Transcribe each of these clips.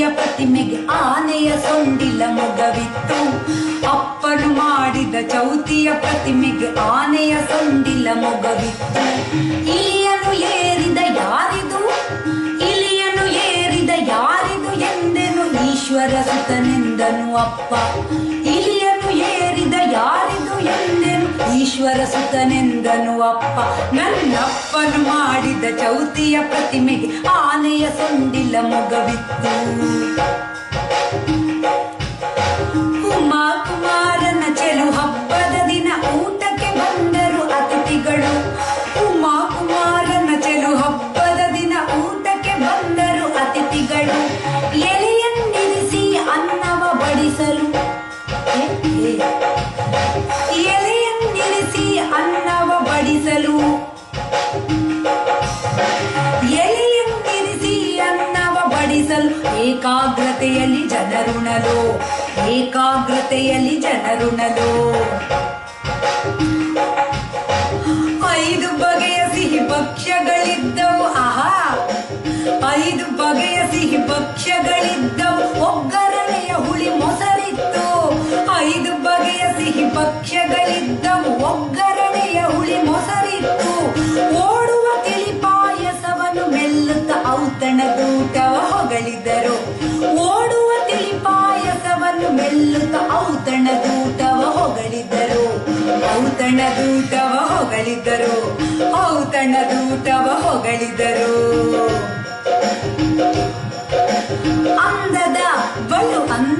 ಚೌತಿಯ ಪ್ರತಿಮೆಗೆ ಆನೆಯ ಸೊಂಡಿಲ ಮೊಗವಿತ್ತು. ಅಪ್ಪನು ಮಾಡಿದ ಚೌತಿಯ ಪ್ರತಿಮೆಗೆ ಆನೆಯ ಸೊಂಡಿಲ ಮೊಗವಿತ್ತು. ಇಲಿಯನು ಏರಿದ ಯಾರಿದು? ಇಲಿಯನು ಏರಿದ ಯಾರಿದು ಎಂದೆನು ಈಶ್ವರ ಸುತನೆಂದನು ಅಪ್ಪ. ಇಲಿಯನು ಏರಿದ ಯಾರಿದು ಎಂದೆನು ಈಶ್ವರ ಸುತನೆಂದನು ಅಪ್ಪ. ನನ್ನಪ್ಪನು ಮಾಡಿದ ಚೌತಿಯ ಪ್ರತಿಮೆಗೆ ಆನೆಯ ಸೊಂಡಿಲ ಮೊಗವಿತ್ತು. ಎಲೆಯಂತಿರಿಸಿ ಎಲೆಯನ್ನಿರಿಸಿ ಅನ್ನವ ಬಡಿಸಲು ಏಕಾಗ್ರತೆಯಲ್ಲಿ ಜನರುಣಲು ಏಕಾಗ್ರತೆಯಲ್ಲಿ ಜನರುಣಲು. ಐದು ಬಗೆಯ ಸಿಹಿ ಭಕ್ಷ್ಯಗಳಿದ್ದವು, ಆಹಾ. ಐದು ಬಗೆಯ ಸಿಹಿ ಭಕ್ಷ್ಯಗಳಿದ್ದವು, ಒಗ್ಗರಣೆಯ ಹುಳಿ ಮೊಸರಿತ್ತು. ಐದು ಬಗೆಯ ಸಿಹಿ ಪಕ್ಷಗಳಿದ್ದವು ಮೊಸರಿತ್ತು ಓಡುವ ಕೆಲಿ ಪಾಯಸವನ್ನು ಮೆಲ್ಲುತ್ತ ಔತಣದೂಟವ ಹೊಗಳಿದರು. ಓಡುವ ತಿಳಿ ಪಾಯಸವನ್ನು ಮೆಲ್ಲುತ್ತ ಔತಣದೂಟವ ಹೊಗಳಿದರು. ಔತಣದೂಟವ ಹೊಗಳಿದರು. ಔತಣದೂಟವ ಹೊಗಳಿದರು. ಅಂದದ ಬಲು ಅಂದದ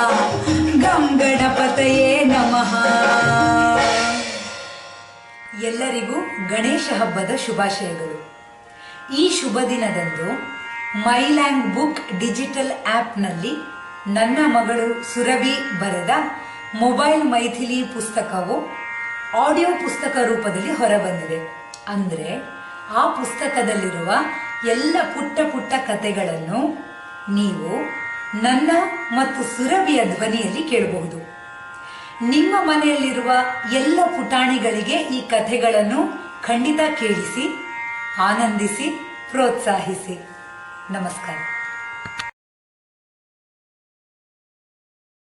ಎಲ್ಲರಿಗೂ ಗಣೇಶ ಹಬ್ಬದ ಶುಭಾಶಯಗಳು. ಈ ಶುಭ ದಿನದಂದು ಮೈಲ್ಯಾಂಡ್ ಬುಕ್ ಡಿಜಿಟಲ್ ಆಪ್ನಲ್ಲಿ ನನ್ನ ಮಗಳು ಸುರಭಿ ಬರೆದ ಮೊಬೈಲ್ ಮೈಥಿಲಿ ಪುಸ್ತಕವು ಆಡಿಯೋ ಪುಸ್ತಕ ರೂಪದಲ್ಲಿ ಹೊರಬಂದಿದೆ. ಅಂದರೆ ಆ ಪುಸ್ತಕದಲ್ಲಿರುವ ಎಲ್ಲ ಪುಟ್ಟ ಪುಟ್ಟ ಕಥೆಗಳನ್ನು ನೀವು ನನ್ನ ಮತ್ತು ಸುರಭಿಯ ಧ್ವನಿಯಲ್ಲಿ ಕೇಳಬಹುದು. ನಿಮ್ಮ ಮನೆಯಲ್ಲಿರುವ ಎಲ್ಲ ಪುಟಾಣಿಗಳಿಗೆ ಈ ಕಥೆಗಳನ್ನು ಖಂಡಿತ ಕೇಳಿಸಿ ಆನಂದಿಸಿ ಪ್ರೋತ್ಸಾಹಿಸಿ. ನಮಸ್ಕಾರ.